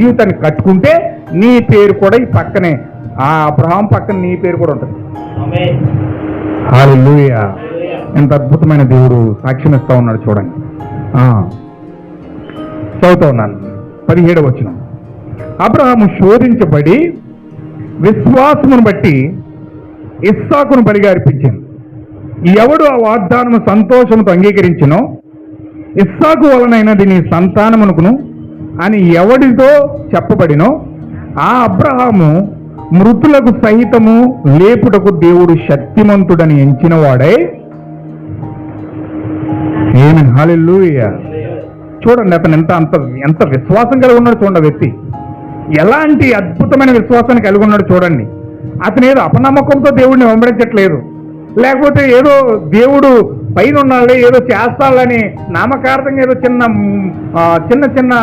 జీవితాన్ని కట్టుకుంటే నీ పేరు కూడా ఈ పక్కనే. ఆ అబ్రహాం పక్కన నీ పేరు కూడా ఉంటుంది. ఎంత అద్భుతమైన దేవుడు సాక్ష్యం ఇస్తా ఉన్నాడు చూడండి. చదువుతా ఉన్నాను. పదిహేడు వచ్చిన అబ్రహాము శోధించబడి విశ్వాసమును బట్టి ఇస్సాకును బలిగా అర్పించింది ఎవడు ఆ వాగ్దానము సంతోషముతో అంగీకరించినో ఇస్సాకు వలనైనది నీ సంతానమునకును అని ఎవడితో చెప్పబడినో ఆ అబ్రహాము మృతులకు సహితము లేపుటకు దేవుడు శక్తిమంతుడని ఎంచినవాడై ఏమి హాలెలూయా చూడండి అతను ఎంత అంత ఎంత విశ్వాసం కలిగి ఉన్నాడు చూడండి వ్యక్తి. ఎలాంటి అద్భుతమైన విశ్వాసాన్ని కలిగి ఉన్నాడు చూడండి. అతను ఏదో అపనమ్మకంతో దేవుడిని వెంబడించట్లేదు. లేకపోతే ఏదో దేవుడు పైన ఉన్నాళ్ళే ఏదో చేస్తాళ్ళని నామకార్థంగా ఏదో చిన్న చిన్న చిన్న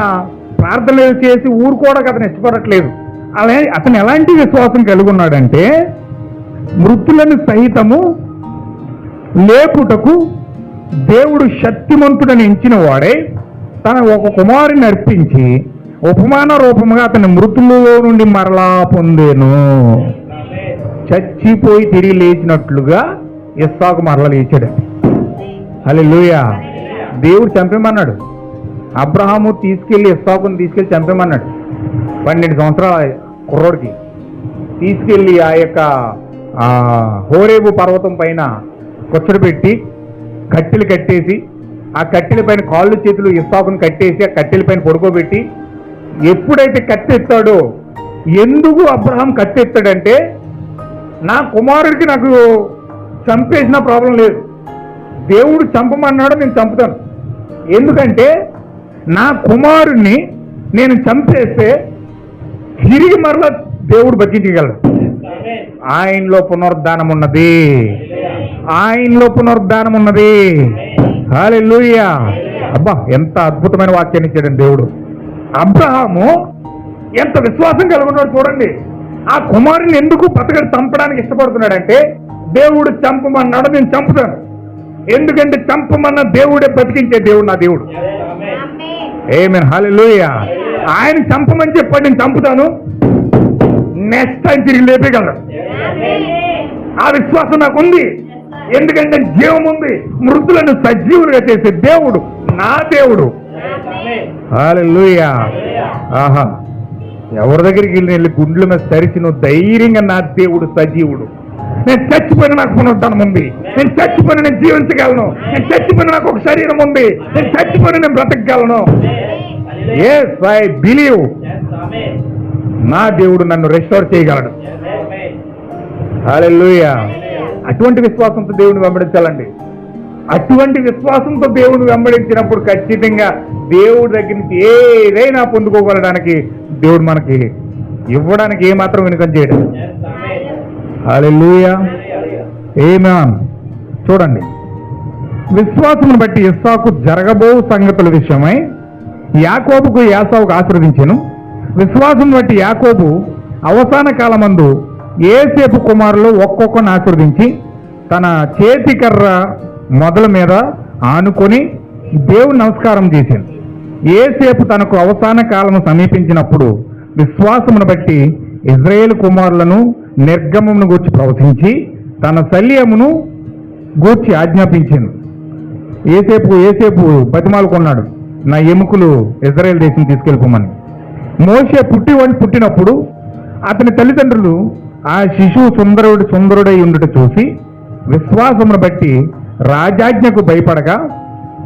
ప్రార్థనలు ఏదో చేసి ఊరుకోవడానికి అతను ఇష్టపడట్లేదు. అలా అతను ఎలాంటి విశ్వాసం కలిగి ఉన్నాడంటే మృతులను సహితము లేపుటకు దేవుడు శక్తిమంతుడని ఎంచిన వాడే తన ఒక కుమారుని అర్పించి ఉపమాన రూపముగా అతని మృతుల్లో నుండి మరలా పొందేను. చచ్చిపోయి తిరిగి లేచినట్లుగా ఇస్సాకు మరల లేచాడు. హల్లెలూయా. దేవుడు చంపేమన్నాడు? అబ్రహాము తీసుకెళ్ళి ఇస్సాకుని తీసుకెళ్ళి చంపేమన్నాడు? పన్నెండు సంవత్సరాల కుర్రోడికి. తీసుకెళ్ళి ఆ యొక్క హోరేబు పర్వతం పైన పెట్టి కట్టెలు కట్టేసి ఆ కట్టెల పైన కాళ్ళు చేతులు ఇస్తాకుని కట్టేసి ఆ కట్టెల పైన పడుకోబెట్టి ఎప్పుడైతే కట్టెత్తాడో ఎందుకు అబ్రహాం కట్టెత్తాడంటే నా కుమారుడికి నాకు చంపేసిన ప్రాబ్లం లేదు. దేవుడు చంపమన్నాడు నేను చంపుతాను. ఎందుకంటే నా కుమారుణ్ణి నేను చంపేస్తే తిరిగి మరలా దేవుడు బతికించగలడు. ఆయనలో పునరుద్ధానం ఉన్నది. ఆయనలో పునరుద్ధానం ఉన్నది. హాలెలూయా అబ్బా ఎంత అద్భుతమైన వాక్యాన్ని ఇచ్చాడండి దేవుడు. అబ్రహాము ఎంత విశ్వాసం కలిగి ఉన్నాడు చూడండి. ఆ కుమారుని ఎందుకు బతకడు చంపడానికి ఇష్టపడుతున్నాడంటే దేవుడు చంపమన్నాడు నేను చంపుతాను. ఎందుకంటే చంపమన్న దేవుడే బతికించే దేవుడు నా దేవుడు. ఏమేన్ హాలెలూయా ఆయన చంపమని చెప్పాడు నేను చంపుతాను. నెక్స్ట్ టైం తిరిగి లేపేయగలడు ఆ విశ్వాసం నాకు ఉంది. ఎందుకంటే జీవం ఉంది. మృతులను సజీవులుగా చేసే దేవుడు నా దేవుడు. ఆహా. ఎవరి దగ్గరికి వెళ్ళి వెళ్ళి గుండ్ల మీద సరిచి నువ్వు ధైర్యంగా నా దేవుడు సజీవుడు. నేను చచ్చిపోయిన నాకు పునరుద్ధానం ఉంది. నేను చచ్చిపోయిన నేను జీవించగలను. నేను చచ్చిపోయిన నాకు ఒక శరీరం ఉంది. నేను చచ్చిపోయిన నేను బ్రతకగలను. ఎస్ ఐ బిలీవ్ నా దేవుడు నన్ను రెస్టోర్ చేయగలడు. హల్లెలూయా అటువంటి విశ్వాసంతో దేవుని వెంబడించాలండి. అటువంటి విశ్వాసంతో దేవుని వెంబడించినప్పుడు ఖచ్చితంగా దేవుడి దగ్గర నుంచి ఏదైనా పొందుకోగలడానికి దేవుడు మనకి ఇవ్వడానికి ఏమాత్రం వెనుకం చేయడం. హాలెలుయా. ఏమాన్ చూడండి. విశ్వాసమును బట్టి ఇస్సాకు జరగబో సంగతుల విషయమై యాకోబుకు యాసావుకు ఆశ్రదించెను విశ్వాసం బట్టి యాకోబు అవసాన కాలమందు ఏసేపు కుమారులు ఒక్కొక్కరిని ఆశీర్వదించి తన చేతి కర్ర మొదల మీద ఆనుకొని దేవుని నమస్కారం చేశాను. ఏసేపు తనకు అవసాన కాలము సమీపించినప్పుడు విశ్వాసమును బట్టి ఇజ్రాయేల్ కుమారులను నిర్గమమును గూర్చి ప్రవచించి తన శల్యమును గూర్చి ఆజ్ఞాపించాను. ఏసేపు ఏసేపు బతిమాలుకున్నాడు నా ఎముకలు ఇజ్రాయెల్ దేశం తీసుకెళ్ళిపోమని. మోసే పుట్టి పుట్టినప్పుడు అతని తల్లిదండ్రులు ఆ శిశువు సుందరుడు సుందరుడై ఉండుట చూసి విశ్వాసమును బట్టి రాజాజ్ఞకు భయపడగా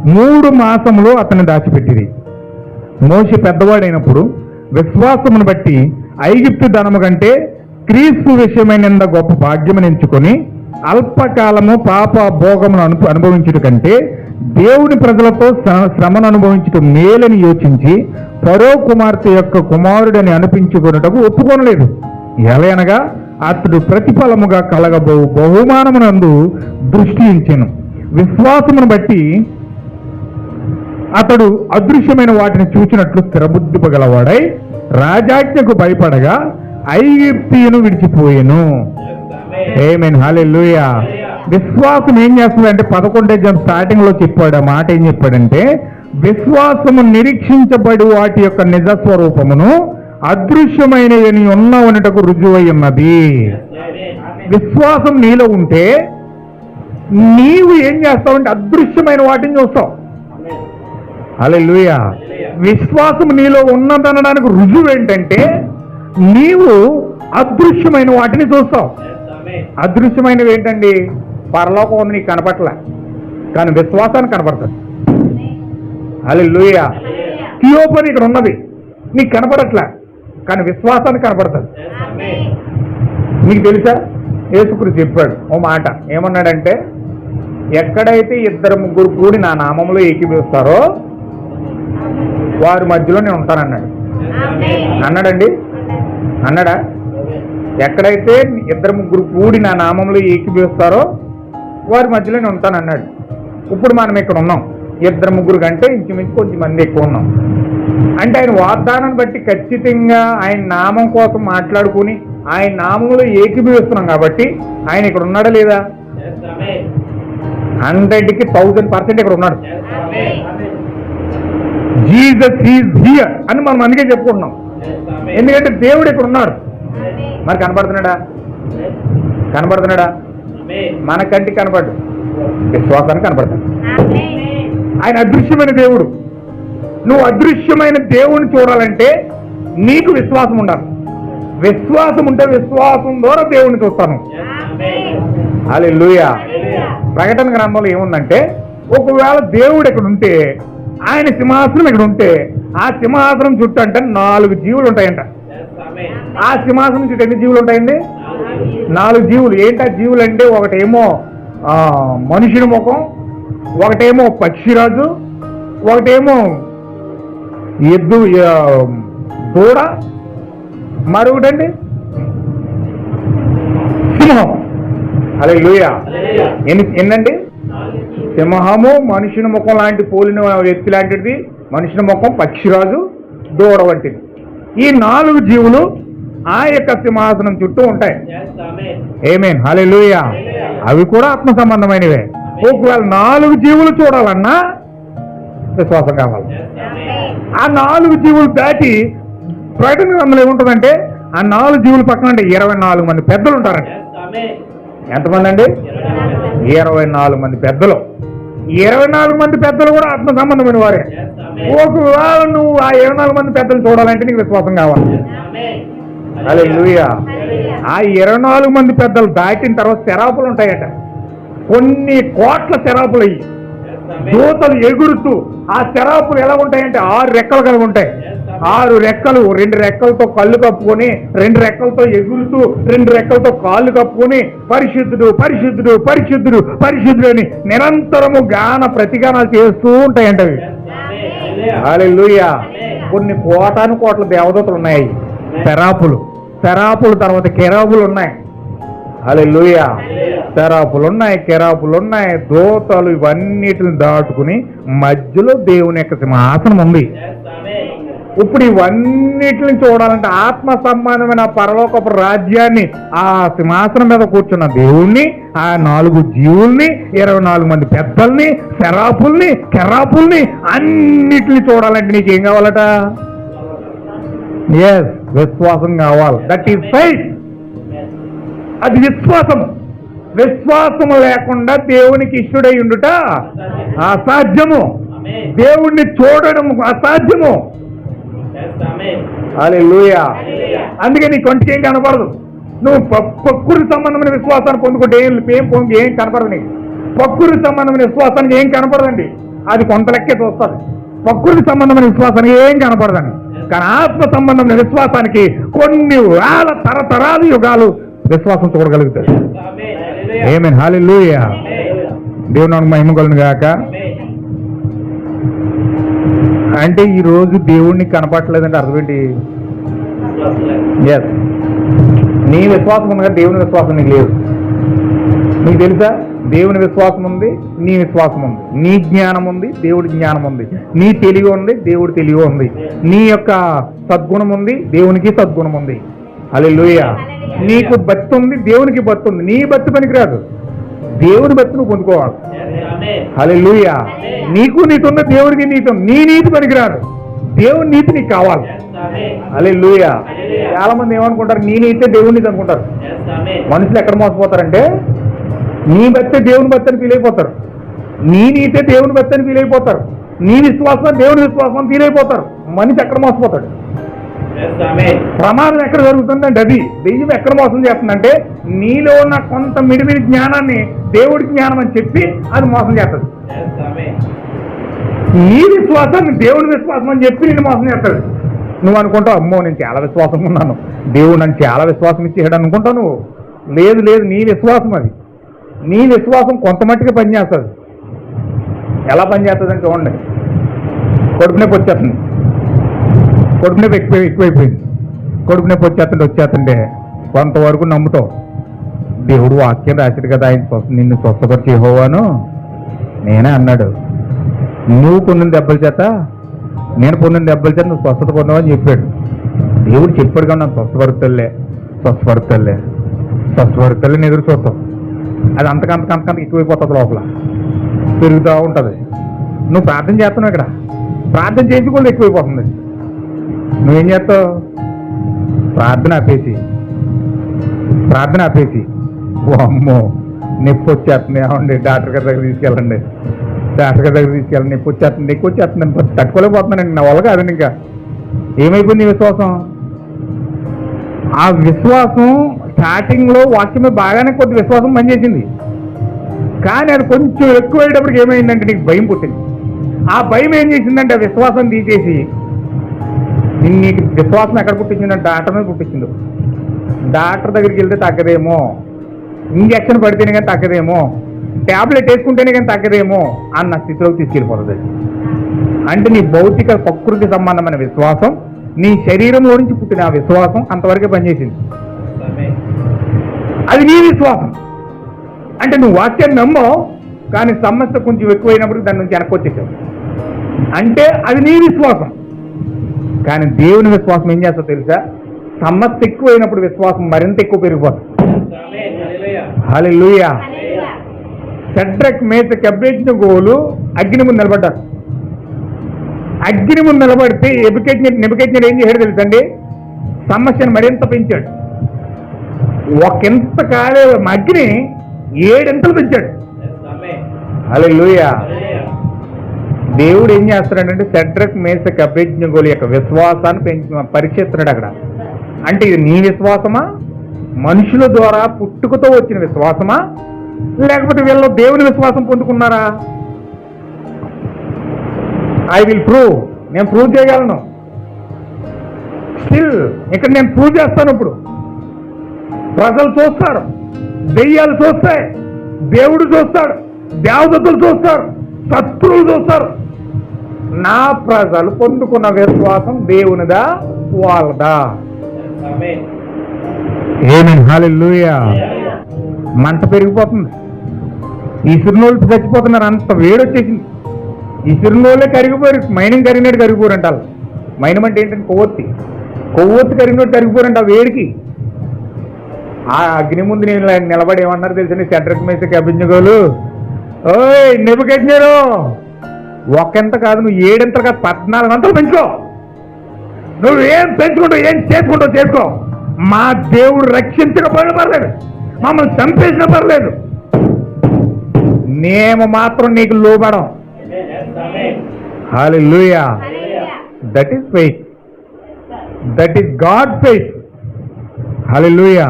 మూడు మాసములు అతన్ని దాచిపెట్టిరి. మోసి పెద్దవాడైనప్పుడు విశ్వాసమును బట్టి ఐగిప్తు ధనము కంటే క్రీస్తు విషయమైన గొప్ప భాగ్యమును ఎంచుకొని అల్పకాలము పాప భోగమును అను అనుభవించుట కంటే దేవుని ప్రజలతో శ్రమను అనుభవించుట మేలని యోచించి పరో కుమార్తె యొక్క కుమారుడని అనిపించుకున్నటకు ఒప్పుకొనలేదు. ఎలయనగా అతడు ప్రతిఫలముగా కలగబో బహుమానమునందు దృష్టి ఇచ్చెను విశ్వాసమును బట్టి అతడు అదృశ్యమైన వాటిని చూచినట్లు స్థిరబుద్ధిపగలవాడై రాజాజ్ఞకు భయపడగా ఐగిప్తియును విడిచిపోయెను. ఏమేన్ హాలెలూయా విశ్వాసం ఏం చేస్తుంది అంటే పదకొండే జన్ స్టార్టింగ్లో చెప్పాడు. ఆ మాట ఏం చెప్పాడంటే విశ్వాసము నిరీక్షించబడి వాటి యొక్క నిజ స్వరూపమును అదృశ్యమైనవి నీ ఉన్నావనటకు రుజువై ఉన్నది. విశ్వాసం నీలో ఉంటే నీవు ఏం చేస్తావంటే అదృశ్యమైన వాటిని చూస్తావు. అలెలుయ విశ్వాసం నీలో ఉన్నదనడానికి రుజువు ఏంటంటే నీవు అదృశ్యమైన వాటిని చూస్తావు. అదృశ్యమైనవి ఏంటండి? పరలోకం ఉంది నీకు కనపట్లే. కానీ విశ్వాసానికి కనపడుతుంది అలెలుయ థియోపని ఇక్కడ ఉన్నది నీకు కనపడట్లే. కానీ విశ్వాసానికి కనపడుతుంది మీకు తెలుసా? యేసుకుడు చెప్పాడు ఓ మాట. ఏమన్నాడంటే ఎక్కడైతే ఇద్దరు ముగ్గురు కూడి నా నామంలో ఏకీభవిస్తారో వారి మధ్యలో నేను ఉంటానన్నాడు. అన్నాడండి? అన్నాడా? ఎక్కడైతే ఇద్దరు ముగ్గురు కూడి నా నామంలో ఏకీభవిస్తారో వారి మధ్యలో నేను ఉంటానన్నాడు. ఇప్పుడు మనం ఇక్కడ ఉన్నాం. ఇద్దరు ముగ్గురు కంటే ఇంచుమించు కొంచెం మంది ఎక్కువ ఉన్నాం. అంటే ఆయన వాగ్దానాన్ని బట్టి ఖచ్చితంగా ఆయన నామం కోసం మాట్లాడుకుని ఆయన నామంలో ఏకీభవిస్తున్నాం కాబట్టి ఆయన ఇక్కడ ఉన్నాడా లేదా? హండ్రెడ్కి థౌజండ్ పర్సెంట్ ఇక్కడ ఉన్నాడు. జీసస్ ఈజ్ హియర్ అని మనం అందుకే చెప్పుకుంటున్నాం. ఎందుకంటే దేవుడు ఇక్కడ ఉన్నాడు. మరి కనపడుతున్నాడా? కనపడుతున్నాడా? మన కంటికి కనపడ్డు విశ్వాసానికి కనపడతాడు. ఆయన అదృశ్యమైన దేవుడు. నువ్వు అదృశ్యమైన దేవుడిని చూడాలంటే నీకు విశ్వాసం ఉండాలి. విశ్వాసం ఉంటే విశ్వాసం ద్వారా దేవుడిని చూస్తాను అలే ప్రకటన గ్రంథంలో ఏముందంటే ఒకవేళ దేవుడు ఇక్కడ ఉంటే ఆయన సింహాసనం ఇక్కడ ఉంటే ఆ సింహాసనం చుట్టూ అంటే నాలుగు జీవులు ఉంటాయంట. ఆ సింహాసనం చుట్టూ ఎన్ని జీవులు ఉంటాయండి? నాలుగు జీవులు. ఏంటి జీవులు అంటే ఒకటేమో ఆ, మనుషుని ముఖం ఒకటేమో పక్షిరాజు ఒకటేమో ఎద్దు దూడ మరొకటండి సింహం. అలా లూయ ఎన్ని ఎన్నండి? సింహము మనుషుని ముఖం లాంటి పోలిన వ్యక్తి లాంటిది. మనుషుని ముఖం పక్షిరాజు దూడ వంటిది. ఈ నాలుగు జీవులు ఆ యొక్క సింహాసనం చుట్టూ ఉంటాయి. ఏమేన్ హలే అవి కూడా ఆత్మ సంబంధమైనవే. ఒకవేళ నాలుగు జీవులు చూడాలన్నా విశ్వాసం కావాలి. ఆ నాలుగు జీవులు దాటి ప్రకటన గ్రంథంలో ఏముంటుందంటే ఆ నాలుగు జీవుల పక్కన అంటే ఇరవై నాలుగు మంది పెద్దలు ఉంటారండి. ఎంతమంది అండి? ఇరవై నాలుగు మంది పెద్దలు. ఇరవై నాలుగు మంది పెద్దలు కూడా ఆత్మ సంబంధమైన వారే. ఒకవేళ నువ్వు ఆ ఇరవై నాలుగు మంది పెద్దలు చూడాలంటే నీకు విశ్వాసం కావాలి. అదే ఆ ఇరవై నాలుగు మంది పెద్దలు దాటిన తర్వాత శరాపులు ఉంటాయట. కొన్ని కోట్ల శరాపులు అయ్యి దూతలు ఎగురుతూ ఆ శరాపులు ఎలా ఉంటాయంటే ఆరు రెక్కలు కలిగి ఉంటాయి. ఆరు రెక్కలు రెండు రెక్కలతో కళ్ళు కప్పుకొని రెండు రెక్కలతో ఎగురుతూ రెండు రెక్కలతో కాళ్ళు కప్పుకొని పరిశుద్ధుడు పరిశుద్ధుడు పరిశుద్ధుడు పరిశుద్ధుడు అని నిరంతరము గాన ప్రతిగానాలు చేస్తూ ఉంటాయంట అవి. హల్లెలూయా. కొన్ని కోటాను కోట్ల దేవదూతలు ఉన్నాయి. శరాపులు శరాపులు తర్వాత కెరాబులు ఉన్నాయి. హల్లెలూయా. శరాపులు ఉన్నాయి కెరాపులు ఉన్నాయి దూతలు ఇవన్నిటిని దాటుకుని మధ్యలో దేవుని యొక్క సింహాసనం ఉంది. ఇప్పుడు ఇవన్నిటిని చూడాలంటే ఆత్మ సంబంధమైన పరలోకపు రాజ్యాన్ని ఆ సింహాసనం మీద కూర్చున్న దేవుణ్ణి ఆ నాలుగు జీవుల్ని ఇరవై నాలుగు మంది పెద్దల్ని శరాపుల్ని కెరాపుల్ని అన్నిటిని చూడాలంటే నీకేం కావాలట? ఎస్ విశ్వాసం కావాలి. దట్ ఈస్ ఫైట్ అది విశ్వాసం. విశ్వాసం లేకుండా దేవునికి ఇష్టడై ఉండుట అసాధ్యము. దేవుణ్ణి చూడడం అసాధ్యము. అలే అందుకే నీ కొంచెం ఏం కనపడదు. నువ్వు ప- ప్రకృతి సంబంధమైన విశ్వాసాన్ని పొందుకుంటే ఏం ఏం పొంది ఏం కనపడదు నీకు ప్రకృతి సంబంధమైన విశ్వాసానికి ఏం కనపడదండి. అది కొంత లెక్కే చూస్తుంది. ప్రకృతి సంబంధమైన విశ్వాసానికి ఏం కనపడదండి కానీ ఆత్మ సంబంధమైన విశ్వాసానికి కొన్ని వేల తరతరాలు యుగాలు విశ్వాసం చూడగలుగుతాడు ఏమేన్ హాలెలూయా దేవుని నామమున మహిమ కలుగును గాక. అంటే ఈ రోజు దేవుణ్ణి కనపడలేదంటే అర్థం ఏంటి? ఎస్ నీ విశ్వాసం ఉంది కానీ దేవుని విశ్వాసం నీకు లేదు. నీకు తెలుసా? దేవుని విశ్వాసం ఉంది నీ విశ్వాసం ఉంది. నీ జ్ఞానం ఉంది దేవుడి జ్ఞానం ఉంది. నీ తెలివి ఉంది దేవుడి తెలివి ఉంది. నీ యొక్క సద్గుణం ఉంది దేవునికి సద్గుణం ఉంది. అలెలుయ నీకు భక్తి ఉంది దేవునికి భక్తి ఉంది నీ భక్తి పనికిరాదు. దేవుని భక్తి నువ్వు పొందుకోవాలి. హల్లెలూయా. నీకు నీతుంది దేవుడికి నీకు నీ నీతి పనికిరాదు. దేవుని నీతి నీకు కావాలి. అలే చాలా మంది ఏమనుకుంటారు? నీ నీతే దేవుని నీతి అనుకుంటారు. మనుషులు ఎక్కడ మోసపోతారంటే నీ బತ್ತೆ దేవుని అని ఫీల్ అయిపోతారు. నీ నీతే దేవుని అని ఫీల్ అయిపోతారు. నీ విశ్వాసం దేవుని విశ్వాసం ఫీల్ అయిపోతారు. మనిషి ఎక్కడ మోసపోతాడు? ప్రమాదం ఎక్కడ జరుగుతుందంటే అది దెయ్యం ఎక్కడ మోసం చేస్తుందంటే నీలో ఉన్న కొంత మిడిమిడి జ్ఞానాన్ని దేవుడి జ్ఞానం అని చెప్పి అది మోసం చేస్తుంది. నీ విశ్వాసాన్ని దేవుడి విశ్వాసం అని చెప్పి నేను మోసం చేస్తాడు నువ్వు అనుకుంటావు అమ్మో నేను చాలా విశ్వాసం ఉన్నాను. దేవుడు నన్ను చాలా విశ్వాసం ఇచ్చేసాడు అనుకుంటావు నువ్వు. లేదు లేదు నీ విశ్వాసం అది. నీ విశ్వాసం కొంత మట్టుకే పనిచేస్తుంది. ఎలా పనిచేస్తుందని చూడండి. కడుపు నొప్పి వచ్చేస్తుంది. కొడుకు నొప్పి ఎక్కువ ఎక్కువైపోయింది. కొడుకు నొప్పి వచ్చేస్తుంటే వచ్చేస్తుంటే కొంతవరకు నమ్ముతావు దేవుడు వాక్యం రాశాడు కదా ఆయన స్వస్థ నిన్ను స్వస్థపరిచి హోవాను నేనే అన్నాడు. నువ్వు పొందిన దెబ్బల చేత నేను పొందిన దెబ్బల చేత నువ్వు స్వస్థత పొందావని చెప్పాడు. దేవుడు చెప్పాడు కదా నన్ను స్వస్థపరుతలే స్వస్థపరుతలే స్వస్థపరుతలే నేను ఎదురు చూస్తాం. అది అంతకంత అంతకంత ఎక్కువైపోతుంది లోపల. పెరుగుతూ ఉంటుంది. నువ్వు ప్రార్థన చేస్తున్నావు ఇక్కడ. ప్రార్థన చేయించుకోలేదు ఎక్కువైపోతుంది. నువ్వేం చేస్తావు? ప్రార్థన ఆపేసి. ప్రార్థన ఆపేసి. ఓ అమ్మో నొప్పి వచ్చేస్తుంది. ఏమండి డాక్టర్ గారి దగ్గర తీసుకెళ్ళండి. డాక్టర్ గారి దగ్గర తీసుకెళ్ళండి నొప్పి వచ్చేస్తుంది నొప్పి వచ్చేస్తుంది తట్టుకోలేకపోతున్నానండి నా వల్ల కాదండి ఇంకా. ఏమైపోయింది విశ్వాసం? ఆ విశ్వాసం స్టార్టింగ్లో వాక్యం వాక్యమే బాగానే కొద్ది విశ్వాసం పనిచేసింది. కానీ అది కొంచెం ఎక్కువ అయ్యేటప్పటికి ఏమైందంటే నీకు భయం పుట్టింది. ఆ భయం ఏం చేసిందంటే ఆ విశ్వాసం తీసేసి నీకు విశ్వాసం ఎక్కడ పుట్టించిందంటే డాక్టర్ మీద పుట్టించింది. డాక్టర్ దగ్గరికి వెళ్తే తగ్గదేమో. ఇంజక్షన్ పడితేనే కానీ తగ్గదేమో. ట్యాబ్లెట్ వేసుకుంటేనే కానీ తగ్గదేమో అన్న స్థితిలోకి తీసుకెళ్ళిపోతుంది. అంటే నీ భౌతిక ప్రకృతి సంబంధమైన విశ్వాసం నీ శరీరంలో నుంచి పుట్టిన ఆ విశ్వాసం అంతవరకే పనిచేసింది. అది నీ విశ్వాసం. అంటే నువ్వు వాక్యాన్ని నమ్మో కానీ సమస్య కొంచెం ఎక్కువైనప్పుడు దాని నుంచి వెనక్కి వచ్చేసావు. అంటే అది నీ విశ్వాసం. కానీ దేవుని విశ్వాసం ఏం చేస్తా తెలుసా? సమస్య ఎక్కువైనప్పుడు విశ్వాసం మరింత ఎక్కువ పెరిగిపోతుంది. హాలే లూయా సెడ్రక్ మేత కెబ్బేజ్న గోలు అగ్ని ముందు నిలబడ్డారు. అగ్ని ముందు నిలబడితే ఎబుకెట్టిన నెబుకెట్టిన ఏం చేశాడు తెలుసండి? సమస్యను మరింత పెంచాడు. ఒకంత కాలే అగ్ని ఏడింతలు పెంచాడు. హలో లూయా దేవుడు ఏం చేస్తున్నాడంటే సెడ్రక్ మేస అభ్యజ్ఞగోలు యొక్క విశ్వాసాన్ని పెంచి పరీక్షిస్తున్నాడు అక్కడ. అంటే ఇది నీ విశ్వాసమా? మనుషుల ద్వారా పుట్టుకతో వచ్చిన విశ్వాసమా? లేకపోతే వీళ్ళు దేవుని విశ్వాసం పొందుకున్నారా? ఐ విల్ ప్రూవ్ నేను ప్రూవ్ చేయగలను. స్టిల్ ఇక్కడ నేను ప్రూవ్ చేస్తాను ఇప్పుడు. ప్రజలు చూస్తారు. దెయ్యాలు చూస్తాయి. దేవుడు చూస్తాడు. దేవదత్తులు చూస్తారు. శత్రువులు చూస్తారు. నా ప్రజలు పొందుకున్న విశ్వాసం దేవునిదా వాళ్ళదా? ఏమేమి మంట పెరిగిపోతుంది. ఈ సిరినోళ్ళు చచ్చిపోతున్నారు అంత వేడి వచ్చేసింది ఈ సిరినోళ్ళే కరిగిపోయారు మైనం కరిగినట్టు కరిగిపోరంట వాళ్ళు మైనం అంటే ఏంటంటే కొవ్వొత్తి. కొవ్వొత్తి కరిగినట్టు కరిగిపోరంట ఆ వేడికి. ఆ అగ్ని ముందు నేను నిలబడి ఏమన్నారు తెలుసండి సెంట్రక్ మీద కబ్బించగోలు ఓయ్ నిబకెట్టినారు ఒకంత కాదు నువ్వు ఏడెంత కాదు పద్నాలుగు అంతలు పెంచుకో. నువ్వు ఏం పెంచుకుంటావు ఏం చేసుకుంటావు చేసుకో. మా దేవుడు రక్షించకపోయినా పర్లేదు. మమ్మల్ని చంపేసినా పర్లేదు. మేము మాత్రం నీకు లోబడం. Hallelujah that is faith that is God faith hallelujah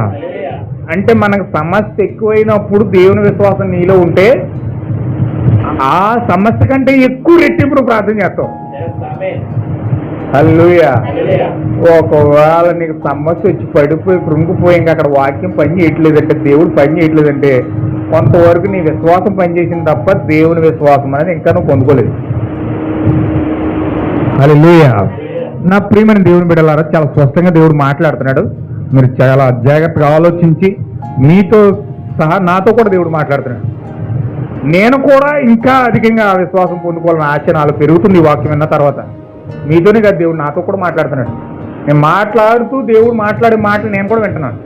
అంటే మనకు సమస్య ఎక్కువైనప్పుడు దేవుని విశ్వాసం నీలో ఉంటే ఆ సమస్య కంటే ఎక్కువ రెట్టింపు ప్రార్థన చేస్తావు హల్లెలూయా. ఒకవేళ నీకు సమస్య వచ్చి పడిపోయి కృంగిపోయి ఇంకా అక్కడ వాక్యం పని చేయట్లేదంటే దేవుడు పని చేయట్లేదంటే కొంతవరకు నీ విశ్వాసం పనిచేసింది తప్ప దేవుని విశ్వాసం అనేది ఇంకా నువ్వు పొందుకోలేదు. హల్లెలూయా. నా ప్రియమైన దేవుని బిడ్డలారా చాలా స్పష్టంగా దేవుడు మాట్లాడుతున్నాడు. మీరు చాలా జాగ్రత్తగా ఆలోచించి మీతో సహా నాతో కూడా దేవుడు మాట్లాడుతున్నాడు. నేను కూడా ఇంకా అధికంగా ఆ విశ్వాసం పొందుకోవాలని ఆశ నాలో పెరుగుతుంది ఈ వాక్యం విన్న తర్వాత. మీతోనే కదా దేవుడు నాతో కూడా మాట్లాడుతున్నాడు. నేను మాట్లాడుతూ దేవుడు మాట్లాడే మాటలు నేను కూడా వింటున్నాను.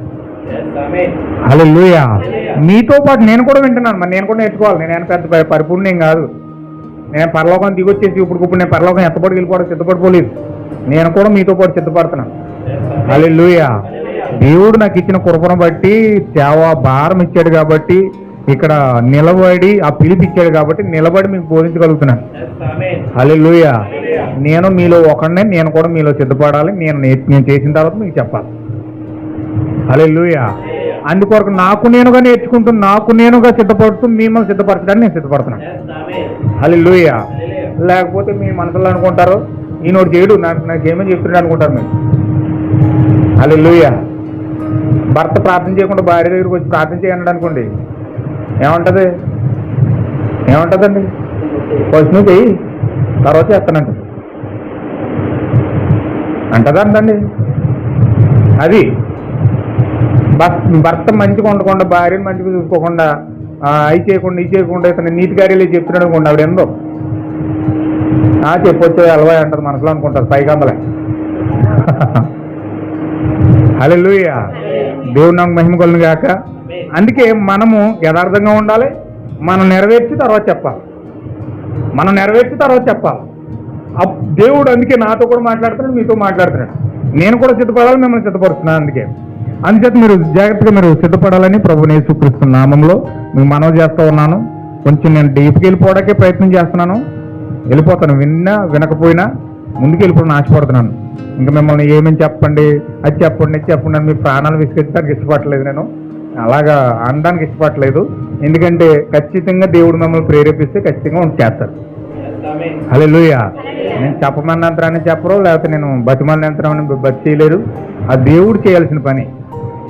హలో మీతో పాటు నేను కూడా వింటున్నాను. మరి నేను కూడా నేర్చుకోవాలి. నేను పెద్ద పరిపూర్ణం కాదు. నేను పరలోకం దిగొచ్చేసి ఇప్పుడు ఇప్పుడు నేను పరలోకం ఎత్తపడికి వెళ్ళిపోవడం సిద్ధపడిపోలేదు. నేను కూడా మీతో పాటు సిద్ధపడుతున్నాను. హల్లెలూయా. దేవుడు నాకు ఇచ్చిన కృపను బట్టి సేవ భారం ఇచ్చాడు కాబట్టి ఇక్కడ నిలబడి ఆ పిలిపిచ్చాడు కాబట్టి నిలబడి మీకు బోధించగలుగుతున్నాను. లూయ నేను మీలో ఒకడినే నేను కూడా మీలో సిద్ధపడాలి. నేను నేను చేసిన తర్వాత మీకు చెప్పాలి. హల్లెలూయా. అందుకొరకు నాకు నేనుగా నేర్చుకుంటూ నాకు నేనుగా సిద్ధపడుతూ మిమ్మల్ని సిద్ధపరచడానికి నేను సిద్ధపడుతున్నాను. హల్లెలూయా. లేకపోతే మీ మనసులో అనుకుంటారు ఈయనోడు చేయడు నాకు నాకు ఏమేమి చెప్తున్నాడు అనుకుంటారు మీరు. లూయ భర్త ప్రార్థన చేయకుండా భార్య దగ్గరికి వచ్చి ప్రార్థన చేయండి అనుకోండి ఏమంటది? ఏమంటదండి? నువ్వు చెయ్యి. తర్వాత చేస్తానంట. అంటదా అంటండి అది. భర్త మంచిగా ఉండకుండా భార్యను మంచిగా చూసుకోకుండా అవి చేయకుండా ఇది చేయకుండా ఇతను నీతి కార్యాలు చెప్తున్నాడు అనుకోండి ఆవిడ ఎందో ఆ చెప్పొచ్చు అలవాయి అంటారు మనసులో అనుకుంటారు పైకి అందలే. హలో దేవుడు నాకు మహిమ కొలను గాక. అందుకే మనము యథార్థంగా ఉండాలి మనం నెరవేర్చి తర్వాత చెప్పాలి. మనం నెరవేర్చి తర్వాత చెప్పాలి. అప్- దేవుడు అందుకే నాతో కూడా మాట్లాడుతున్నాడు మీతో మాట్లాడుతున్నాడు. నేను కూడా సిద్ధపడాలి మిమ్మల్ని సిద్ధపడుతున్నాను అందుకే. అందుచేత మీరు జాగ్రత్తగా మీరు సిద్ధపడాలని ప్రభు నేసుక్రీస్తు నామంలో మీకు మనవి చేస్తూ ఉన్నాను. కొంచెం నేను డీప్కి వెళ్ళిపోవడానికే ప్రయత్నం చేస్తున్నాను. వెళ్ళిపోతాను విన్నా వినకపోయినా ముందుకు వెళ్ళిపోవడం ఆశపడుతున్నాను. ఇంకా మిమ్మల్ని ఏమేమి చెప్పండి అది చెప్పండి ఇది చెప్పండి అని మీ ప్రాణాలు విసిగించడానికి ఇష్టపడలేదు నేను. అలాగా అనడానికి ఇష్టపడలేదు ఎందుకంటే ఖచ్చితంగా దేవుడు మమ్మల్ని ప్రేరేపిస్తే ఖచ్చితంగా ఉండి చేస్తారు. హలో నేను చెప్పమన్నంతరాన్ని చెప్పరు లేకపోతే నేను బతిమన్నంతరాన్ని బతి చేయలేరు. ఆ దేవుడు చేయాల్సిన పని.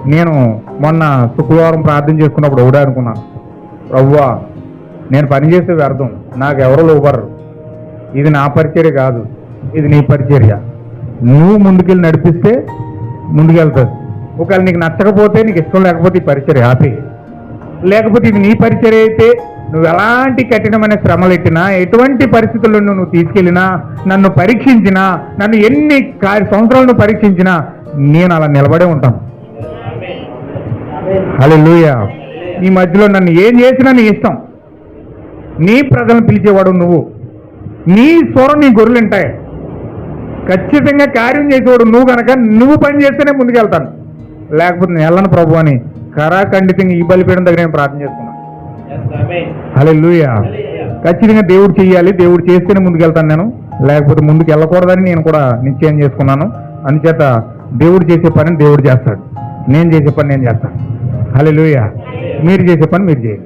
నేను మొన్న శుక్రవారం ప్రార్థన చేసుకున్నప్పుడు ఒకడే అనుకున్నాను. రవ్వా నేను పనిచేసే వ్యర్థం. నాకు ఎవరు లోపరు ఇది నా పరిచర్య కాదు. ఇది నీ పరిచర్య. నువ్వు ముందుకెళ్ళి నడిపిస్తే ముందుకెళ్తుంది ఒకవేళ నీకు నచ్చకపోతే నీకు ఇష్టం లేకపోతే ఈ పరిచర్య ఆపి. లేకపోతే ఇది నీ పరిచర్య అయితే నువ్వు ఎలాంటి కఠినమైన శ్రమలు ఎట్టినా ఎటువంటి పరిస్థితుల్లో నువ్వు తీసుకెళ్ళినా నన్ను పరీక్షించినా నన్ను ఎన్ని కా- సంవత్సరాలు నువ్వు పరీక్షించినా నేను అలా నిలబడే ఉంటాను. లూయ ఈ మధ్యలో నన్ను ఏం చేసినా నీ ఇష్టం. నీ ప్రజలను పిలిచేవాడు నువ్వు. నీ స్వరం నీ గొర్రెలు ఉంటాయి ఖచ్చితంగా కార్యం చేసేవాడు నువ్వు కనుక నువ్వు పని చేస్తేనే ముందుకెళ్తాను. లేకపోతే నేను వెళ్ళను ప్రభు అని కరాఖండితంగా ఈ బలిపీఠం దగ్గర నేను ప్రార్థన చేసుకున్నాను హలో ఖచ్చితంగా దేవుడు చెయ్యాలి దేవుడు చేస్తేనే ముందుకెళ్తాను నేను. లేకపోతే ముందుకు వెళ్ళకూడదని నేను కూడా నిశ్చయం చేసుకున్నాను. అందుచేత దేవుడు చేసే పని దేవుడు చేస్తాడు. నేను చేసే పని నేను చేస్తాను. హలో మీరు చేసే పని మీరు చేయండి.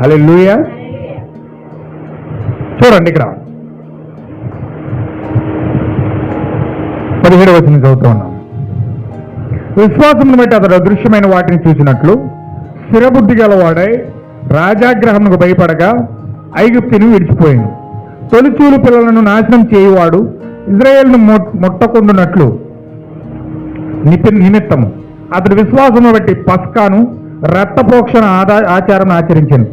హలో చూడండి ఇక్కడ. పదిహేడు వచ్చిన చదువుతూ ఉన్నాం. విశ్వాసం బట్టి అతడు అదృశ్యమైన వాటిని చూసినట్లు స్థిరబుద్ధి గలవాడై రాజాగ్రహంకు భయపడగా ఐగుప్తిని విడిచిపోయింది తొలిచూలు పిల్లలను నాశనం చేయువాడు ఇజ్రాయేల్ను ముట్టకుండునట్లు. నితి నిమిత్తము. అతడు విశ్వాసము బట్టి పస్కాను రక్తపోక్షణ ఆదా ఆచారం ఆచరించింది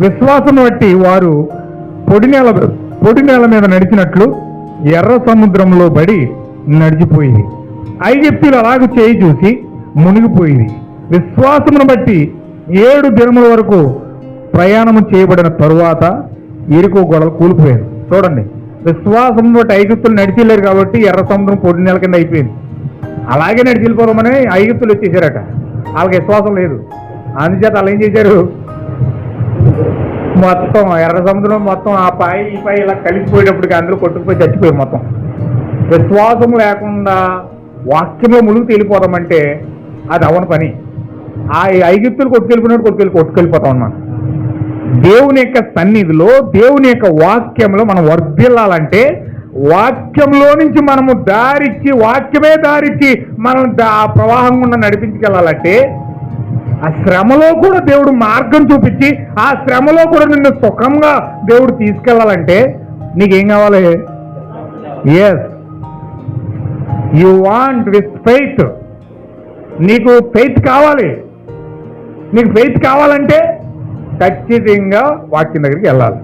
విశ్వాసము బట్టి వారు పొడి నేల పొడి నేల మీద నడిచినట్లు ఎర్ర సముద్రంలో బడి నడిచిపోయింది ఐగిప్తులు అలాగ చేయి చూసి మునిగిపోయింది. విశ్వాసమును బట్టి ఏడు దినముల వరకు ప్రయాణము చేయబడిన తరువాత ఎరుకు గొడవలు కూలిపోయారు చూడండి. విశ్వాసం బట్టి ఐగుప్తులు నడిచిలేరు కాబట్టి ఎర్ర సముద్రం పొడి నెల కింద అయిపోయింది. అలాగే నడిచి అని ఐగుప్తులు వచ్చేసారట. వాళ్ళకి విశ్వాసం లేదు. అందుచేత వాళ్ళు ఏం చేశారు? మొత్తం ఎర్ర సముద్రం మొత్తం ఆ పై ఈ పై ఇలా కలిసిపోయేటప్పటికి అందరూ కొట్టుకుపోయి చచ్చిపోయి మొత్తం. విశ్వాసం లేకుండా వాక్యంలో ములుగు తేలిపోదామంటే అది అవని పని. ఆ ఐగుప్తులు కొట్టుకెళ్ళిపోయినట్టు కొట్టుకెళ్ళి కొట్టుకెళ్ళిపోతాం అన్నమాట. దేవుని యొక్క సన్నిధిలో దేవుని యొక్క వాక్యంలో మనం వర్ధిల్లాలంటే వాక్యంలో నుంచి మనము దారిచ్చి వాక్యమే దారిచ్చి మనం ఆ ప్రవాహం గుండా నడిపించుకెళ్ళాలంటే ఆ శ్రమలో కూడా దేవుడు మార్గం చూపించి ఆ శ్రమలో కూడా నిన్ను సుఖంగా దేవుడు తీసుకెళ్ళాలంటే నీకేం కావాలి? Yes you want with faith నీకు ఫెయిత్ కావాలి. నీకు ఫెయిత్ కావాలంటే ఖచ్చితంగా వాక్యం దగ్గరికి వెళ్ళాలి.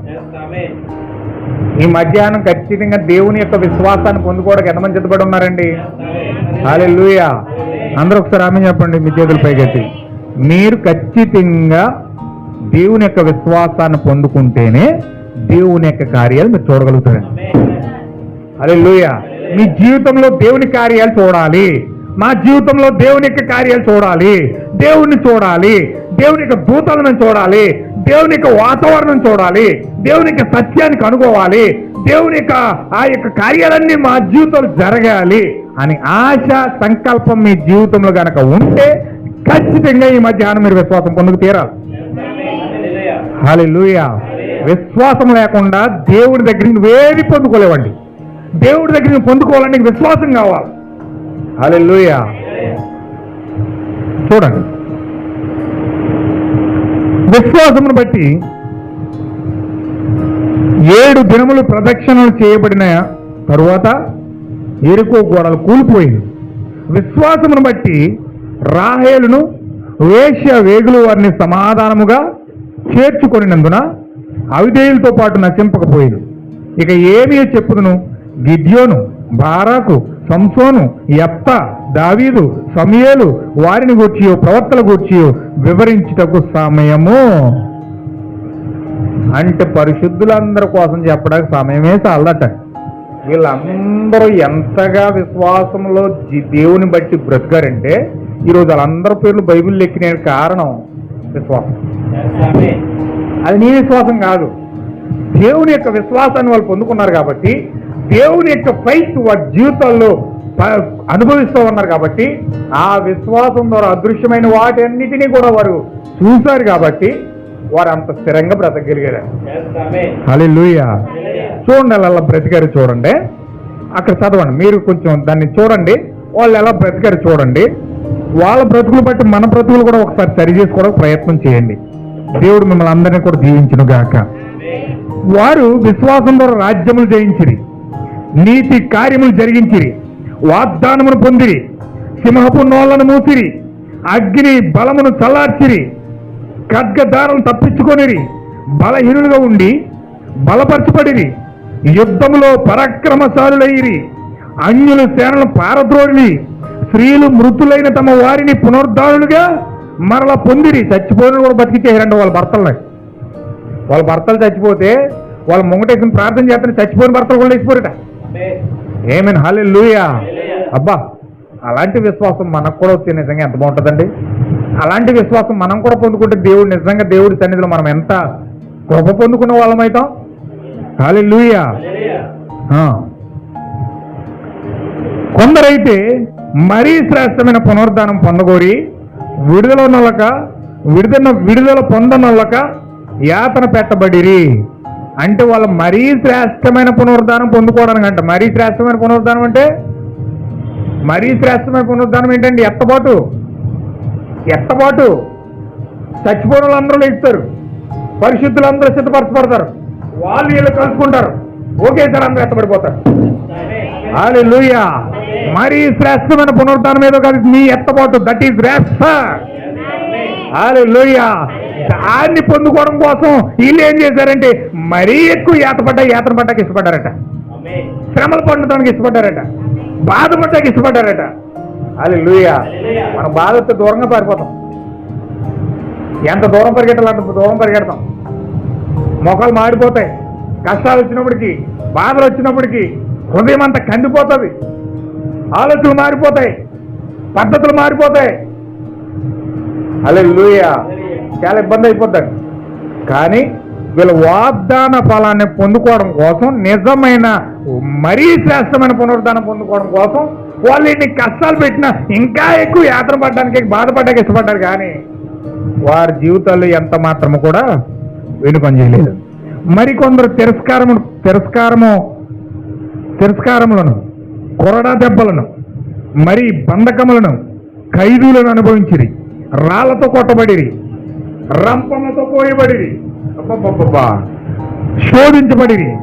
ఈ మధ్యాహ్నం ఖచ్చితంగా దేవుని యొక్క విశ్వాసాన్ని పొందుకోవడానికి ఎంతమంది సిద్ధపడి ఉన్నారండి? హాలే అందరూ ఒకసారి ఆమె చెప్పండి మీ చేతుల పైకెత్తి. మీరు ఖచ్చితంగా దేవుని యొక్క విశ్వాసాన్ని పొందుకుంటేనే దేవుని యొక్క కార్యాలు మీరు చూడగలుగుతారండి. అదే మీ జీవితంలో దేవుని కార్యాలు చూడాలి. మా జీవితంలో దేవుని యొక్క కార్యాలు చూడాలి. దేవుణ్ణి చూడాలి. దేవుని యొక్క దూతలను చూడాలి. దేవుని యొక్క వాతావరణం చూడాలి. దేవుని యొక్క సత్యాన్ని కనుగోవాలి. దేవుని యొక్క ఆ యొక్క కార్యాలన్నీ మా జీవితంలో జరగాలి అని ఆశ సంకల్పం మీ జీవితంలో గనక ఉంటే ఖచ్చితంగా ఈ మధ్యాహ్నం మీరు విశ్వాసం పొందుకు తీరాలి. హాలెలూయా విశ్వాసం లేకుండా దేవుడి దగ్గర నువ్వేది వేది పొందుకోలేవండి. దేవుడి దగ్గర నుంచి పొందుకోవాలని నీకు విశ్వాసం కావాలి. హాలెలూయా చూడండి. విశ్వాసమును బట్టి ఏడు దినములు ప్రదక్షిణలు చేయబడిన తరువాత ఎరుకో గోడలు కూలిపోయింది. విశ్వాసమును బట్టి రాహేలును వేశ్య వేగులు వారిని సమాధానముగా చేర్చుకొనినందున అవిధేయులతో పాటు నశింపకపోయింది ఇక ఏమీ చెప్పుదును? గిద్యోను బారాకు సంసోను యప్త దావీదు సమయలు వారిని గూర్చియో ప్రవర్తల గూర్చియో వివరించుటకు సమయము. అంటే పరిశుద్ధులందరి కోసం చెప్పడానికి సమయమే చాలదట. వీళ్ళందరూ ఎంతగా విశ్వాసంలో దేవుని బట్టి బ్రతికారంటే ఈరోజు వాళ్ళందరి పేర్లు బైబిల్ ఎక్కిన కారణం విశ్వాసం. అది నీ విశ్వాసం కాదు. దేవుని యొక్క విశ్వాసాన్ని వాళ్ళు పొందుకున్నారు కాబట్టి దేవుని యొక్క ఫైట్ వారి జీవితాల్లో అనుభవిస్తూ ఉన్నారు కాబట్టి ఆ విశ్వాసం ద్వారా అదృశ్యమైన వాటన్నిటినీ కూడా వారు చూశారు కాబట్టి వారు అంత స్థిరంగా బ్రతకగలిగారు. హల్లెలూయా. చూడండి అలా బ్రతికారు చూడండి. అక్కడ చదవండి. మీరు కొంచెం దాన్ని చూడండి. వాళ్ళు ఎలా బ్రతికారు చూడండి. వాళ్ళ బ్రతుకులు బట్టి మన బ్రతుకులు కూడా ఒకసారి సరి చేసుకోవడానికి ప్రయత్నం చేయండి. దేవుడు మిమ్మల్ని అందరినీ కూడా దీవించును గాక. వారు విశ్వాసం ద్వారా రాజ్యములు జయించిరి. నీతి కార్యములు జరిగించిరి వాగ్దానమును పొందిరి సింహపు నోళ్ళను మూసిరి అగ్ని బలమును చల్లార్చిరి ఖడ్గదారం తప్పించుకొనిరి బలహీనులుగా ఉండి బలపరచబడిరి యుద్ధములో పరాక్రమశాలులైరి అన్యుల సేనలు పారద్రోడిని స్త్రీలు మృతులైన తమ వారిని పునరుద్ధారులుగా మరలా పొందిరి. చచ్చిపోయిన కూడా బతికించేసారంట వాళ్ళ భర్తలని. వాళ్ళ భర్తలు చచ్చిపోతే వాళ్ళ ముంగటేసుకుని ప్రార్థన చేస్తే చచ్చిపోయిన భర్తలు కూడా లేచిపోరట. ఏమేన్ హాలే లూయా అబ్బా అలాంటి విశ్వాసం మనకు కూడా వచ్చే నిజంగా ఎంత బాగుంటుందండి? అలాంటి విశ్వాసం మనం కూడా పొందుకుంటే దేవుడు నిజంగా దేవుడి సన్నిధిలో మనం ఎంత కృప పొందుకున్న వాళ్ళమైతాం హాలే లూయా కొందరైతే మరీ శ్రేష్టమైన పునరుద్ధానం పొందగోరి విడుదల నొల్లక విడుదల విడుదల పొందనొల్లక యాతన పెట్టబడిరి. అంటే వాళ్ళు మరీ శ్రేష్టమైన పునరుద్ధానం పొందుకోవడానికి అంట మరీ శ్రేష్టమైన పునరుద్ధానం అంటే మరీ శ్రేష్టమైన పునరుద్ధానం ఏంటండి? ఎత్తబాటు. ఎత్తబాటు. చచ్చిపోయిన వాళ్ళందరూ లేస్తారు. పరిశుద్ధులందరూ సిద్ధపరచబడతారు. వాళ్ళు వీళ్ళు కలుసుకుంటారు. ఒకేసారి అందరూ ఎత్తబడిపోతారు. అరే లూయ మరీ శ్రేష్టమైన పునరుద్ధానం ఏదో కాదు. మీ ఎత్తబాటు. దట్ ఈస్ శ్రేష్ట హల్లెలూయా. దాన్ని పొందుకోవడం కోసం వీళ్ళు ఏం చేశారంటే మరీ ఎక్కువ యాతపడ్డా యాతన పడ్డాకి ఇష్టపడ్డారట. శ్రమలు పొందడానికి ఇష్టపడ్డారట. బాధపడ్డాకి ఇష్టపడ్డారట. హల్లెలూయా మనం బాధతో దూరంగా పారిపోతాం. ఎంత దూరం పరిగెట్టాలంత దూరం పరిగెడతాం. మొఖాలు మాడిపోతాయి. కష్టాలు వచ్చినప్పటికీ బాధలు వచ్చినప్పటికీ హృదయం అంతా కందిపోతుంది. ఆలోచనలు మారిపోతాయి. పద్ధతులు మారిపోతాయి. అలే చాలా ఇబ్బంది అయిపోతాడు కానీ వీళ్ళ వాగ్దాన ఫలాన్ని పొందుకోవడం కోసం నిజమైన మరీ శ్రేష్టమైన పునరుద్ధానం పొందుకోవడం కోసం వాళ్ళు ఇన్ని కష్టాలు పెట్టినా ఇంకా ఎక్కువ యాత్ర పడడానికి బాధపడడానికి ఇష్టపడ్డారు. కానీ వారి జీవితాల్లో ఎంత మాత్రము కూడా వెనుకొని చేయలేదు. మరికొందరు తిరస్కారము తిరస్కారము తిరస్కారములను కొరడా దెబ్బలను మరి బంధకములను ఖైదీలను అనుభవించిరి. రాళ్ళతో కొట్టబడిరి. రంపముతో పోయబడిరి. అబ్బబ్బబ్బబ్బా. శోధించబడిరి.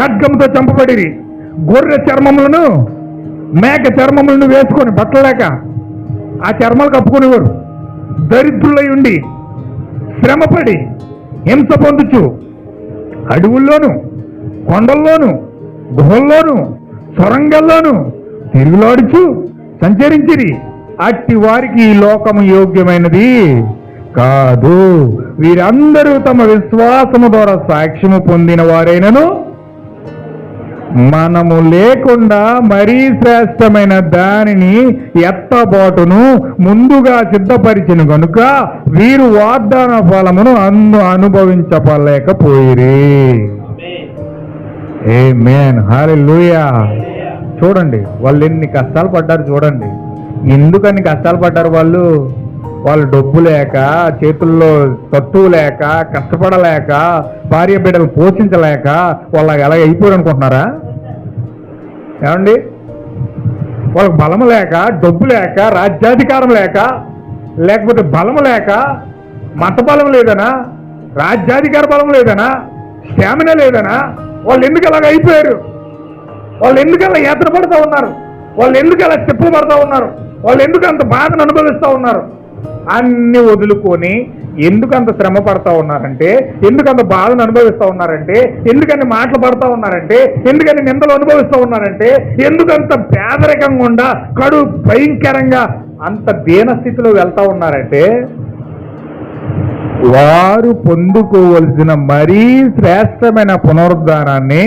ఖడ్గంతో చంపబడిరి. గొర్రె చర్మములను మేక చర్మములను వేసుకొని బట్టలేక ఆ చర్మాలు కప్పుకునేవారు. దరిద్రులై ఉండి శ్రమపడి హింస పొందుచు అడవుల్లోను కొండల్లోను గుహల్లోను సొరంగల్లోను తిరుగులాడుచు సంచరించిరి. అట్టి వారికి ఈ లోకము యోగ్యమైనది. కాదు. వీరందరూ తమ విశ్వాసము ద్వారా సాక్ష్యము పొందిన వారైనను మనము లేకుండా మరీ శ్రేష్టమైన దానిని ఎత్తబాటును ముందుగా సిద్ధపరిచిన కనుక వీరు వాగ్దాన ఫలమును అందు అనుభవించపలేకపోయిరి. ఏ మేన్ హరే లూయా చూడండి వాళ్ళు ఎన్ని కష్టాలు పడ్డారు చూడండి. ఎందుకని కష్టాలు పడ్డారు వాళ్ళు? వాళ్ళు డబ్బు లేక చేతుల్లో తత్తువు లేక కష్టపడలేక భార్య బిడ్డలు పోషించలేక వాళ్ళ ఎలా అయిపోయారు అనుకుంటున్నారా? ఏమండి? వాళ్ళకి బలం లేక డబ్బు లేక రాజ్యాధికారం లేక లేకపోతే బలం లేక మత బలం లేదనా? రాజ్యాధికార బలం లేదనా? స్టామినా లేదనా? వాళ్ళు ఎందుకు అలాగ అయిపోయారు? వాళ్ళు ఎందుకలా యాత్ర పడుతూ ఉన్నారు? వాళ్ళు ఎందుకు అలా చెప్పు పడుతూ ఉన్నారు? వాళ్ళు ఎందుకు అంత బాధను అనుభవిస్తూ ఉన్నారు? అన్ని వదులుకొని ఎందుకంత శ్రమ పడతా ఉన్నారంటే ఎందుకంత బాధను అనుభవిస్తూ ఉన్నారంటే ఎందుకని మాటలు పడతా ఉన్నారంటే ఎందుకని నిందలు అనుభవిస్తూ ఉన్నారంటే ఎందుకంత పేదరికంగా ఉండా కడు భయంకరంగా అంత దీనస్థితిలో వెళ్తా ఉన్నారంటే వారు పొందుకోవలసిన మరీ శ్రేష్టమైన పునరుద్ధానాన్ని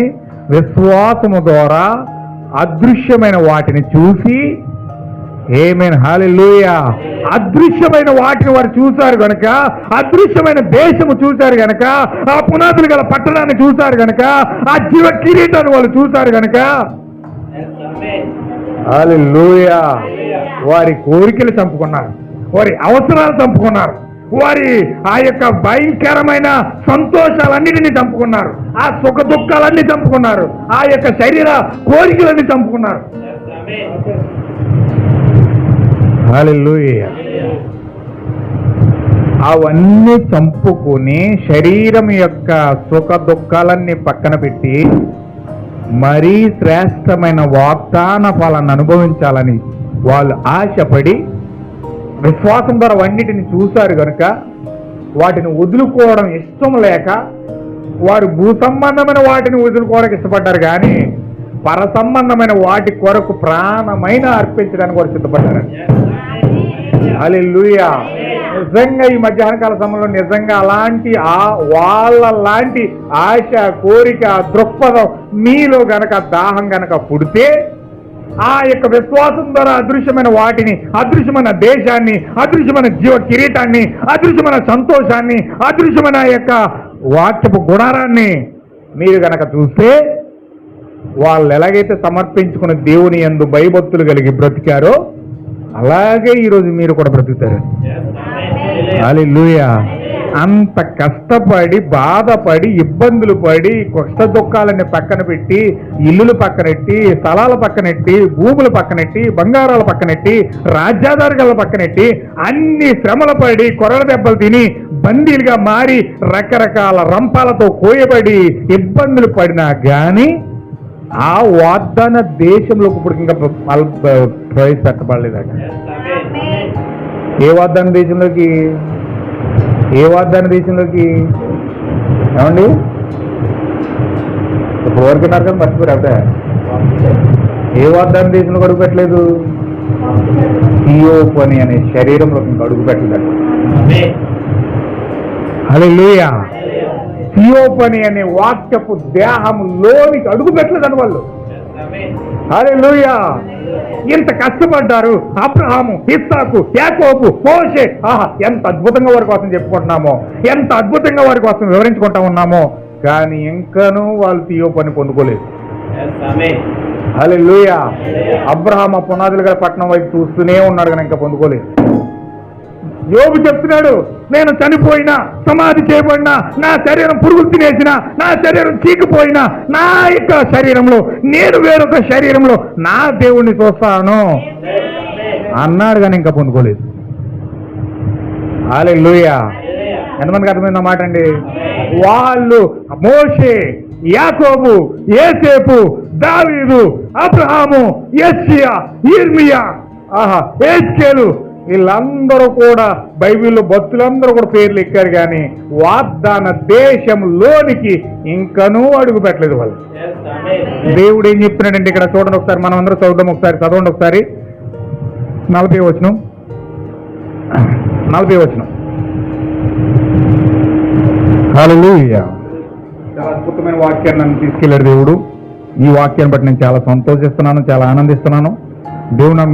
విశ్వాసము ద్వారా అదృశ్యమైన వాటిని చూసి ఏమైనా? హాలి లూయా అదృశ్యమైన వాటిని వారు చూశారు గనక అదృశ్యమైన దేశము చూశారు గనక ఆ పునాదులు గల పట్టణాన్ని చూశారు గనక ఆ జీవ కిరీటాన్ని వాళ్ళు చూశారు గనక. హాలెలూయ వారి కోరికలు చంపుకున్నారు. వారి అవసరాలు చంపుకున్నారు. వారి ఆ యొక్క భయంకరమైన సంతోషాలన్నిటినీ చంపుకున్నారు. ఆ సుఖ దుఃఖాలన్నీ చంపుకున్నారు. ఆ యొక్క శరీర కోరికలన్నీ చంపుకున్నారు. హల్లెలూయా. అవన్నీ చంపుకొని శరీరం యొక్క సుఖ దుఃఖాలన్నీ పక్కన పెట్టి మరీ శ్రేష్టమైన వాగ్దాన ఫలాన్ని అనుభవించాలని వాళ్ళు ఆశపడి విశ్వాసం ద్వారా అన్నిటిని చూశారు కనుక వాటిని వదులుకోవడం ఇష్టం లేక వారు భూ సంబంధమైన వాటిని వదులుకోవడానికి ఇష్టపడ్డారు కానీ పర సంబంధమైన వాటి కొరకు ప్రాణమైన అర్పించడానికి వారు సిద్ధపడ్డారు. హల్లెలూయా. నిజంగా ఈ మధ్యాహ్న కాల సమయంలో నిజంగా అలాంటి ఆ వాళ్ళ లాంటి ఆశ కోరిక దృక్పథం మీలో గనక దాహం గనక పుడితే ఆ యొక్క విశ్వాసం ద్వారా అదృశ్యమైన వాటిని అదృశ్యమైన దేశాన్ని అదృశ్యమైన జీవ కిరీటాన్ని అదృశ్యమైన సంతోషాన్ని అదృశ్యమైన యొక్క వాక్యపు గుణారాన్ని మీరు గనక చూస్తే వాళ్ళు ఎలాగైతే సమర్పించుకుని దేవుని యందు భయభక్తులు కలిగి బ్రతికారో అలాగే ఈరోజు మీరు కూడా బ్రతుకుతారు. లూయా అంత కష్టపడి బాధపడి ఇబ్బందులు పడి కష్ట దుఃఖాలన్నీ పక్కన పెట్టి ఇల్లులు పక్కనెట్టి స్థలాల పక్కనెట్టి భూములు పక్కనెట్టి బంగారాల పక్కనెట్టి రాజ్యాధారికల పక్కనెట్టి అన్ని శ్రమలు పడి కొరల దెబ్బలు తిని బందీలుగా మారి రకరకాల రంపాలతో కోయబడి ఇబ్బందులు పడినా కానీ ఆ వాగ్దాన దేశంలోకి ఇప్పుడు ఇంకా ప్రవేశపెట్టబడలేదట. ఏ వాగ్దాన దేశంలోకి? ఏ వాగ్దాన దేశంలోకి? ఏమండి? ఇప్పుడు ఊరికన్నారు కదా మర్చిపోరు అప్పుడే. ఏ వాగ్దాన దేశంలో అడుగు పెట్టలేదు సియోపని అనే శరీరంలోకి ఇంకా అడుగు పెట్టలేదు హల్లెలూయా. థియోపని అనే వాక్యపు దేహంలోనికి అడుగు పెట్టలేదని వాళ్ళు హల్లెలూయా. ఇంత కష్టపడ్డారు అబ్రహాము ఇస్తాకు యాకోపు పోషే ఆహా ఎంత అద్భుతంగా వారి కోసం చెప్పుకుంటున్నామో. ఎంత అద్భుతంగా వారి కోసం వివరించుకుంటా ఉన్నామో. కానీ ఇంకనూ వాళ్ళు తీయో పని పొందుకోలేదు. హల్లెలూయా. అబ్రహాం ఆ పునాదులు గల పట్టణం వైపు చూస్తూనే ఉన్నాడు కానీ ఇంకా పొందుకోలేదు. యోగు చెప్తున్నాడు నేను చనిపోయినా సమాధి చేయబడినా నా శరీరం పురుగులు తినేసిన నా శరీరం చీకిపోయినా నా యొక్క శరీరంలో నేను వేరొక శరీరంలో నా దేవుణ్ణి చూస్తాను. అన్నాడు కానీ ఇంకా పొందుకోలేదు. ఆలే ఎంతమందికి అర్థమైంది మాట అండి. వాళ్ళు మోషే యాకోబు ఏసేపు దావీదు అబ్రహాము ఎస్సియా ఇర్మియా ఆహా ఏస్కేలు వీళ్ళందరూ కూడా బైబిల్లో భక్తులందరూ కూడా పేర్లు ఎక్కారు కానీ వాగ్దాన దేశంలోనికి ఇంకనూ అడుగు పెట్టలేదు వాళ్ళు. దేవుడు ఏం చెప్తున్నాడంటే ఇక్కడ చూడండి ఒకసారి మనం అందరూ చదువుదాం ఒకసారి చదవండి ఒకసారి. నలభై వచనం. నలభై వచనం. హల్లెలూయా. చాలా అద్భుతమైన వాక్యాన్ని నన్ను తీసుకెళ్ళాడు దేవుడు. ఈ వాక్యాన్ని బట్టి నేను చాలా సంతోషిస్తున్నాను చాలా ఆనందిస్తున్నాను. దేవుడు నాకు